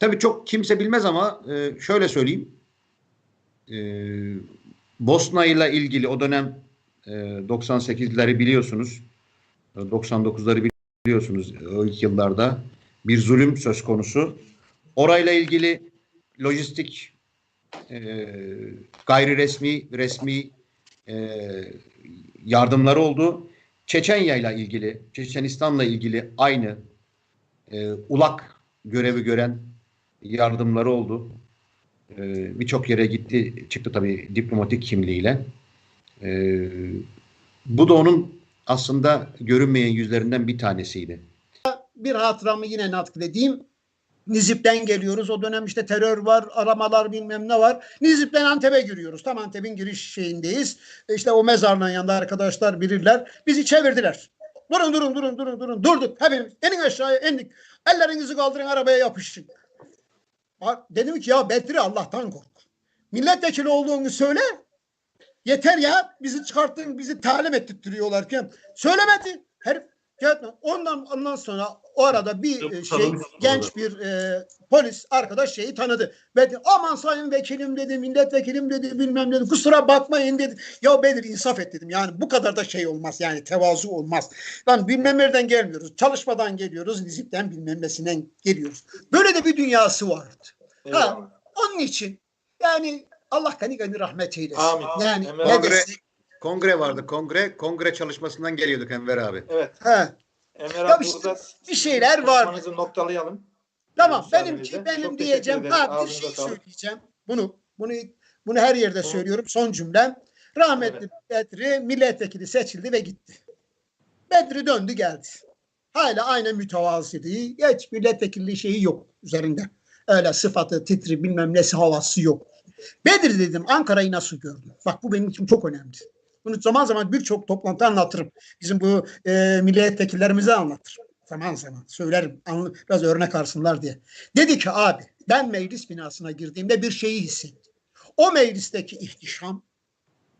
Tabii çok kimse bilmez ama e, şöyle söyleyeyim. E, Bosna ile ilgili o dönem e, 98'leri biliyorsunuz. e, 99'ları biliyorsunuz o ilk yıllarda bir zulüm söz konusu. Orayla ilgili lojistik e, gayri resmi resmi e, yardımları oldu. Çeçenya ile ilgili, Çeçenistan'la ilgili aynı e, ulak görevi gören yardımları oldu. E, Birçok yere gitti, çıktı tabii diplomatik kimliğiyle. E, bu da onun aslında görünmeyen yüzlerinden bir tanesiydi. bir hatıramı yine nakledeyim. Nizip'ten geliyoruz. O dönem işte terör var, aramalar bilmem ne var. Nizip'ten Antep'e giriyoruz. Tam Antep'in giriş şeyindeyiz. İşte o mezarlığın yanında arkadaşlar bilirler. Bizi çevirdiler. Durun durun durun durun durun. Durduk hepimiz. Enin aşağıya indik. Ellerinizi kaldırın arabaya yapışın. Dedim ki ya Bedri Allah'tan kork. Milletvekili olduğunu söyle. Yeter ya bizi çıkarttın bizi talim ettirtiyorlar ki. Söylemedi. Herif Gerçekten ondan ondan sonra o arada bir e, şey genç bir e, polis arkadaş şeyi tanıdı. Dedi, aman sayın vekilim dedi, milletvekilim dedi, bilmem dedi. Kusura bakmayın dedi. Ya Bedir insaf et dedim. Yani bu kadar da şey olmaz. Yani tevazu olmaz. Lan bilmem nereden gelmiyoruz. Çalışmadan geliyoruz. Nizip'ten bilmem nesinden geliyoruz. Böyle de bir dünyası vardı. Ha, onun için yani Allah gani gani rahmet eylesin. Amin. Yani Emre ne desek. Kongre vardı, kongre. Kongre çalışmasından geliyorduk Enver abi. Evet. Emre Ya abi işte burada bir şeyler var. noktalayalım. Tamam benimki Çok benim teşekkür diyeceğim ha bir şey söyleyeceğim. Bunu bunu bunu her yerde Hı. söylüyorum son cümlem. Rahmetli Bedri milletvekili seçildi ve gitti. Bedri döndü geldi. Hala aynı mütevazıydı. Hiç milletvekilliği şeyi yok üzerinde. Öyle sıfatı, titri bilmem nesi havası yok. Bedir dedim Ankara'yı nasıl gördün? Bak bu benim için çok önemli. Bunu zaman zaman birçok toplantıda anlatırım. Bizim bu e, milletvekillerimize anlatırım. Zaman zaman söylerim. Anlı, biraz örnek alsınlar diye. Dedi ki abi ben meclis binasına girdiğimde bir şeyi hissettim. O meclisteki ihtişam,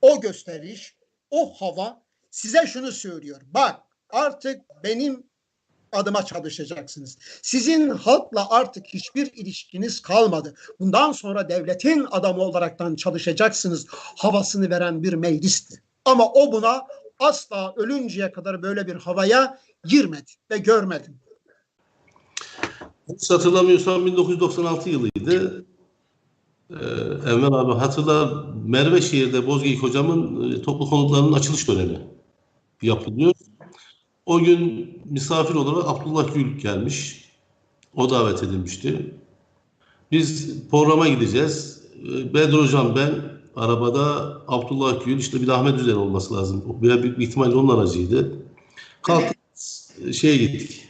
o gösteriş, o hava size şunu söylüyor. Bak artık benim adıma çalışacaksınız. Sizin halkla artık hiçbir ilişkiniz kalmadı. Bundan sonra devletin adamı olaraktan çalışacaksınız. Havasını veren bir meclisti. Ama o buna asla ölünceye kadar böyle bir havaya girmedi ve görmedim. Hiç hatırlamıyorsam 1996 yılıydı. Ee, Enver abi hatırlar Merveşehir'de Bozgeyik hocamın e, toplu konutlarının açılış dönemi yapılıyor. O gün misafir olarak Abdullah Gül gelmiş. O davet edilmişti. Biz programa gideceğiz. Ee, Bedri hocam ben arabada Abdullah Gül işte bir de Ahmet Üzer olması lazım. Veya büyük bir ihtimalle onun aracıydı. Kalktık şeye gittik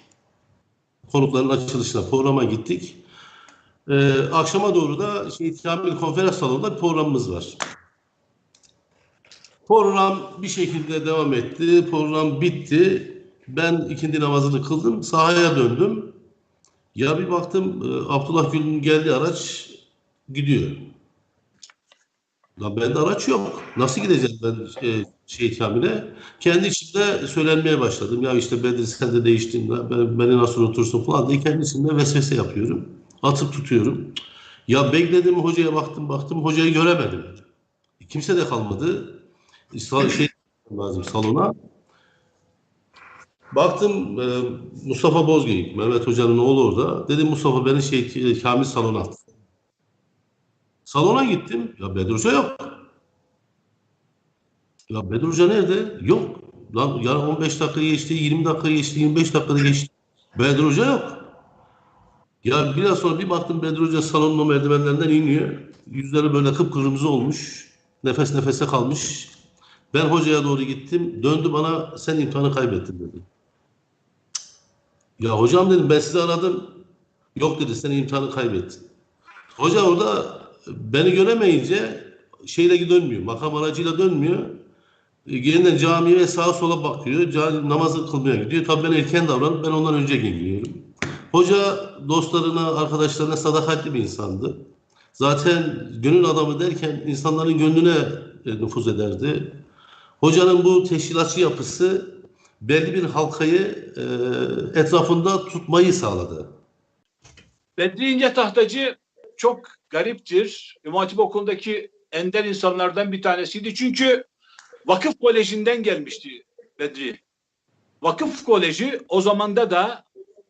konukların açılışına programa gittik. Ee, akşama doğru da şey, Kamil Konferans Salonu'nda bir programımız var. Program bir şekilde devam etti. Program bitti. Ben ikindi namazını kıldım. Sahaya döndüm. Ya bir baktım e, Abdullah Gül'ün geldiği araç gidiyor. Ya bende araç yok. Nasıl gideceğim ben e, şey Kamil'e? Kendi içimde söylenmeye başladım. Ya işte Bedir sen de değiştin. Ben, beni nasıl unutursun falan diye kendi vesvese yapıyorum. Atıp tutuyorum. Ya bekledim hocaya baktım baktım hocayı göremedim. Kimse de kalmadı. Sal şey lazım salona. Baktım e, Mustafa Bozgeyik, Mehmet Hoca'nın oğlu orada. Dedim Mustafa beni şey Kamil salona at. Salona gittim. Ya Hoca yok. Ya Hoca nerede? Yok. Lan yani 15 dakika geçti, 20 dakika geçti, 25 dakika geçti. Hoca yok. Ya biraz sonra bir baktım Hoca salonun o merdivenlerinden iniyor. Yüzleri böyle kıpkırmızı olmuş. Nefes nefese kalmış. Ben hocaya doğru gittim. Döndü bana sen imtihanı kaybettin dedi. Ya hocam dedim ben sizi aradım. Yok dedi sen imtihanı kaybettin. Hoca orada beni göremeyince şeyle dönmüyor. Makam aracıyla dönmüyor. E, Yeniden camiye sağa sola bakıyor. Namazı kılmaya gidiyor. Tabii ben erken davranıp ben ondan önce geliyorum. Hoca dostlarına, arkadaşlarına sadakatli bir insandı. Zaten gönül adamı derken insanların gönlüne e, nüfuz ederdi. Hocanın bu teşkilatçı yapısı belli bir halkayı e, etrafında tutmayı sağladı. Bedri İnce Tahtacı çok gariptir. İmam Hatip Okulu'ndaki ender insanlardan bir tanesiydi. Çünkü Vakıf Koleji'nden gelmişti Bedri. Vakıf Koleji o zamanda da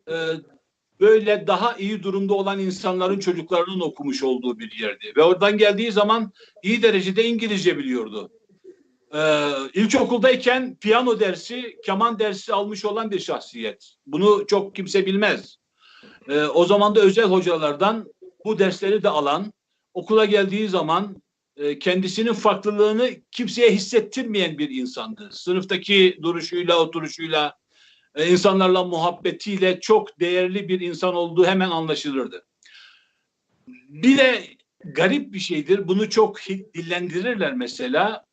e, böyle daha iyi durumda olan insanların çocuklarının okumuş olduğu bir yerdi. Ve oradan geldiği zaman iyi derecede İngilizce biliyordu. Ee, ilkokuldayken piyano dersi, keman dersi almış olan bir şahsiyet. Bunu çok kimse bilmez. Ee, o zaman da özel hocalardan bu dersleri de alan, okula geldiği zaman e, kendisinin farklılığını kimseye hissettirmeyen bir insandı. Sınıftaki duruşuyla, oturuşuyla, e, insanlarla muhabbetiyle çok değerli bir insan olduğu hemen anlaşılırdı. Bir de garip bir şeydir. Bunu çok dillendirirler mesela.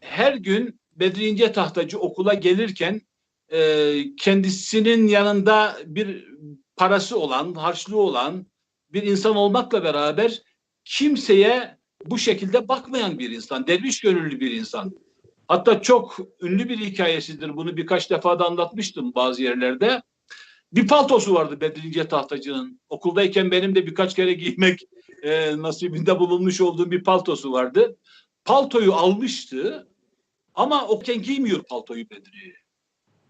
Her gün Bedri İnce Tahtacı okula gelirken e, kendisinin yanında bir parası olan, harçlığı olan bir insan olmakla beraber kimseye bu şekilde bakmayan bir insan, derviş gönüllü bir insan. Hatta çok ünlü bir hikayesidir. Bunu birkaç defa da anlatmıştım bazı yerlerde. Bir paltosu vardı Bedri İnce Tahtacı'nın. Okuldayken benim de birkaç kere giymek e, nasibinde bulunmuş olduğum bir paltosu vardı. Paltoyu almıştı ama okken giymiyor paltoyu Bedri.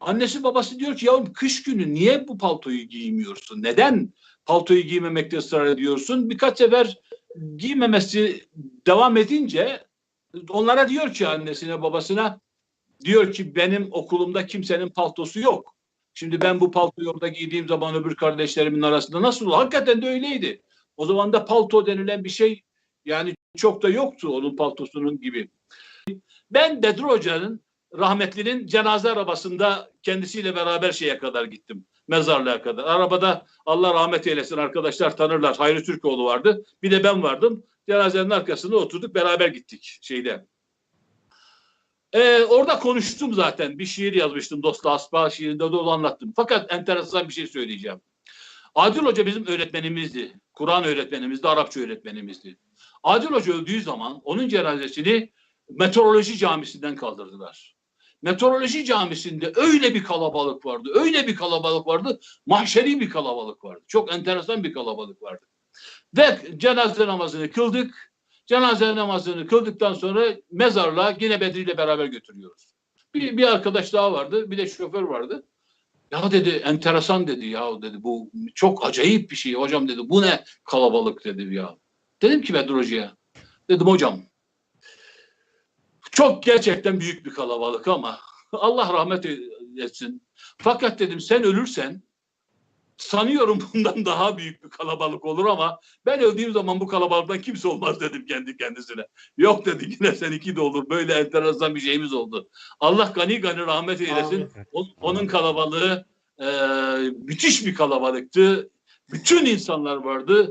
Annesi babası diyor ki yavrum kış günü niye bu paltoyu giymiyorsun? Neden paltoyu giymemekte ısrar ediyorsun? Birkaç sefer giymemesi devam edince onlara diyor ki annesine babasına diyor ki benim okulumda kimsenin paltosu yok. Şimdi ben bu paltoyu orada giydiğim zaman öbür kardeşlerimin arasında nasıl olur? Hakikaten de öyleydi. O zaman da palto denilen bir şey yani çok da yoktu onun paltosunun gibi. Ben Bedri Hoca'nın rahmetlinin cenaze arabasında kendisiyle beraber şeye kadar gittim. Mezarlığa kadar. Arabada Allah rahmet eylesin arkadaşlar tanırlar. Hayri Türkoğlu vardı. Bir de ben vardım. Cenazenin arkasında oturduk beraber gittik şeyde. Ee, orada konuştum zaten. Bir şiir yazmıştım. Dostu Aspa şiirinde de onu anlattım. Fakat enteresan bir şey söyleyeceğim. Adil Hoca bizim öğretmenimizdi. Kur'an öğretmenimizdi, Arapça öğretmenimizdi. Adil Hoca öldüğü zaman onun cenazesini Meteoroloji Camisi'nden kaldırdılar. Meteoroloji Camisi'nde öyle bir kalabalık vardı, öyle bir kalabalık vardı, mahşeri bir kalabalık vardı. Çok enteresan bir kalabalık vardı. Ve cenaze namazını kıldık. Cenaze namazını kıldıktan sonra mezarlığa yine Bedri ile beraber götürüyoruz. Bir, bir arkadaş daha vardı, bir de şoför vardı. Ya dedi enteresan dedi ya dedi bu çok acayip bir şey hocam dedi bu ne kalabalık dedi ya. Dedim ki Bedri Hoca'ya dedim hocam çok gerçekten büyük bir kalabalık ama Allah rahmet etsin. Fakat dedim sen ölürsen sanıyorum bundan daha büyük bir kalabalık olur ama ben öldüğüm zaman bu kalabalıktan kimse olmaz dedim kendi kendisine. Yok dedi yine seninki de olur. Böyle enteresan bir şeyimiz oldu. Allah gani gani rahmet eylesin. O- Onun kalabalığı e, müthiş bir kalabalıktı. Bütün insanlar vardı.